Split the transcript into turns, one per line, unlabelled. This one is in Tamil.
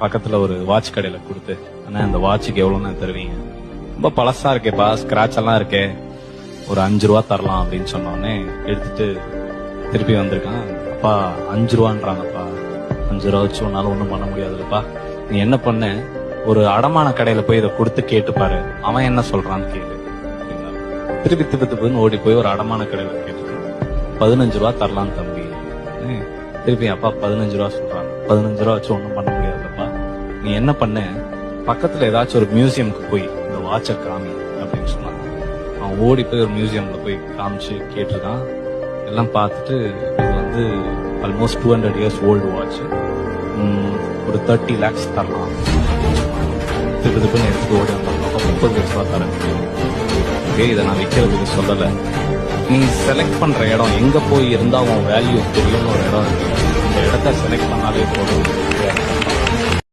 பக்கத்துல ஒரு வாட்ச் கடையில கொடுத்து அண்ணா அந்த வாட்சுக்கு எவ்வளவுன்னு தருவீங்க? ரொம்ப பழசா இருக்கேப்பா ஸ்கிராட்ச் எல்லாம் இருக்கே. ஒரு அஞ்சு ரூபா தரலாம் அப்படின்னு சொன்னோடனே எடுத்துட்டு திருப்பி வந்திருக்கான். அப்பா அஞ்சு ரூபான்றாங்கப்பா. அஞ்சு ரூபா வச்சு உன்னால ஒண்ணும் பண்ண முடியாதுல்லப்பா நீ என்ன பண்ண? ஒரு அடமான கடையில போய் இதை கொடுத்து கேட்டு பாரு. அவன் என்ன சொல்றான்னு கேளு. திருப்பி திருப்பி திப்பு ஓடி போய் ஒரு அடமான கடையில கேட்டு பதினஞ்சு ரூபா தரலாம் தம்பி. திருப்பி அப்பா பதினஞ்சு ரூபா சொல்றாங்க பதினஞ்சு ரூபா வச்சு ஒண்ணும் பண்ண நீ என்ன பண்ண? பக்கத்துல ஏதாச்சும் ஒரு மியூசியம்க்கு போய் இந்த வாட்சை காமி அப்படின்னு சொன்னாங்க அவன் ஓடி போய் ஒரு மியூசியம்ல போய் காமிச்சு கேட்டிருக்கான். எல்லாம் பார்த்துட்டு இது வந்து almost two hundred years old watch ஒரு தேர்ட்டி லேக்ஸ் தரலாம். திருப்பி திருப்பி எடுத்து ஓடி வந்தாங்க அப்போ முப்பது லட்ச ரூபா தரேன். ஓகே இதை நான் விற்கிறதுக்கு சொல்லலை. நீ செலக்ட் பண்ற இடம் எங்க போய் இருந்தா உன் வேல்யூ தெரியும்னு ஒரு இடம் இருக்கு. அந்த இடத்த செலக்ட் பண்ணாலே போதும்.